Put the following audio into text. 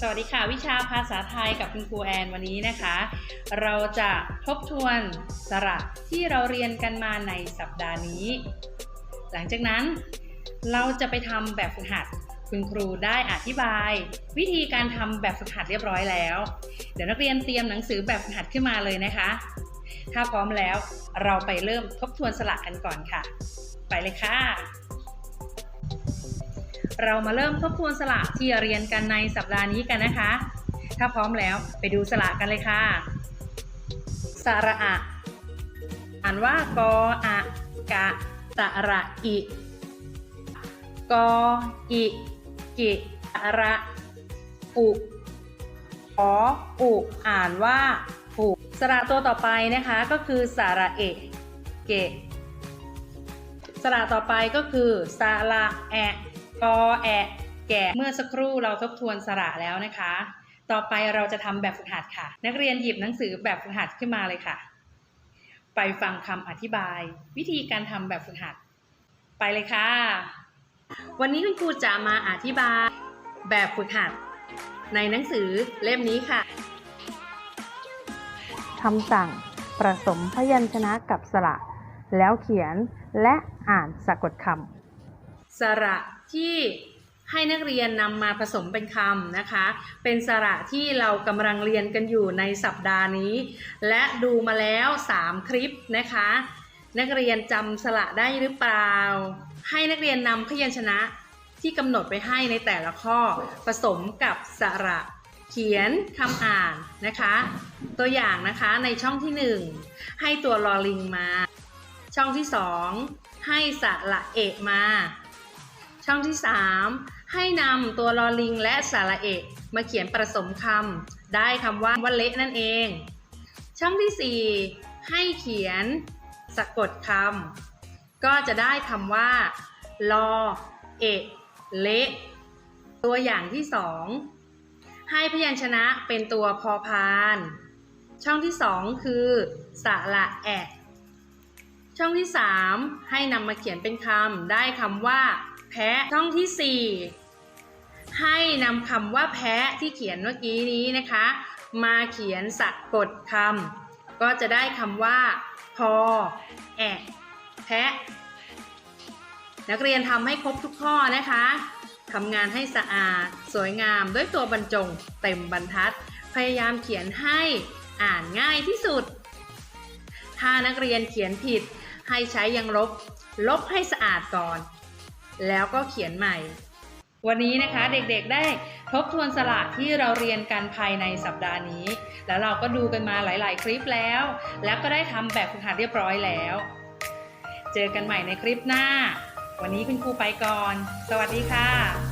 สวัสดีค่ะ วิชาภาษาไทยกับคุณครูแอนวันนี้นะคะ เราจะทบทวนสระที่เราเรียนกันมาในสัปดาห์นี้ หลังจากนั้นเราจะไปทำแบบฝึกหัด คุณครูได้อธิบาย วิธีการทำแบบฝึกหัดเรียบร้อยแล้ว เดี๋ยวนักเรียนเตรียมหนังสือแบบฝึกหัดขึ้นมาเลยนะคะ ถ้าพร้อมแล้วเราไปเริ่มทบทวนสระกันก่อนค่ะ ไปเลยค่ะ เรามาเริ่มทบทวนสระที่เรียนกันในสัปดาห์นี้กันนะคะ ถ้าพร้อมแล้วไปดูสระกันเลยค่ะ สระอะอ่านว่ากออะกะสระอิกออิกิระอุขออุอ่านว่าอุสระตัวต่อไปนะคะก็คือสระเอะเกะสระต่อไปก็คือสระแอะ กอแอะแกะเมื่อสักครู่เราทบทวนสระแล้วนะคะ ต่อไปเราจะทำแบบฝึกหัดค่ะ นักเรียนหยิบหนังสือแบบฝึกหัดขึ้นมาเลยค่ะ ไปฟังคำอธิบาย วิธีการทำแบบฝึกหัด ไปเลยค่ะ วันนี้คุณครูจะมาอธิบายแบบฝึกหัด ในหนังสือเล่มนี้ค่ะคำสั่งผสมพยัญชนะกับสระ แล้วเขียนและอ่านสะกดค สระที่ให้นักเรียนนำมาผสมเป็นคำนะคะ เป็นสระที่เรากำลังเรียนกันอยู่ในสัปดาห์นี้ และดูมาแล้ว 3 คลิปนะคะ นักเรียนจำสระได้หรือเปล่า ให้นักเรียนนำพยัญชนะที่กำหนดไปให้ในแต่ละข้อผสมกับสระเขียนคำอ่านนะคะ ตัวอย่างนะคะในช่องที่ 1 ให้ตัวลอลิงมา ช่องที่ 2 ให้สระเอกมา ช่องที่ 3 ให้นำตัวลอลิงและสาระเอกมาเขียนผสมคำได้คำว่าวันเละนั่นเอง ช่องที่ 4 ให้เขียนสะกดคำก็จะได้คำว่าลอเอกเละตัวอย่างที่ 2 ให้พยัญชนะเป็นตัวพอพาน ช่องที่ 2 คือสระแอะช่องที่ 3 ให้นำมาเขียนเป็นคำได้คำว่า แพะช่องที่ 4 ให้นำคำว่าแพะที่เขียนเมื่อกี้นี้นะคะ มาเขียนสะกดคำก็จะได้คำว่า พอ แอะแพะนักเรียนทำให้ครบทุกข้อนะคะทำงานให้สะอาด สวยงามด้วยตัวบรรจง เต็มบรรทัด พยายามเขียนให้อ่านง่ายที่สุด ถ้านักเรียนเขียนผิด ให้ใช้ยังลบ ลบให้สะอาดก่อน แล้วก็เขียนใหม่ วันนี้นะคะเด็กๆได้ทบทวนสระที่เราเรียนกันภายในสัปดาห์นี้ แล้วเราก็ดูกันมาหลาย ๆ คลิปแล้ว แล้วก็ได้ทำแบบฝึกหัดเรียบร้อยแล้ว เจอกันใหม่ในคลิปหน้า วันนี้คุณครูไปก่อน สวัสดีค่ะ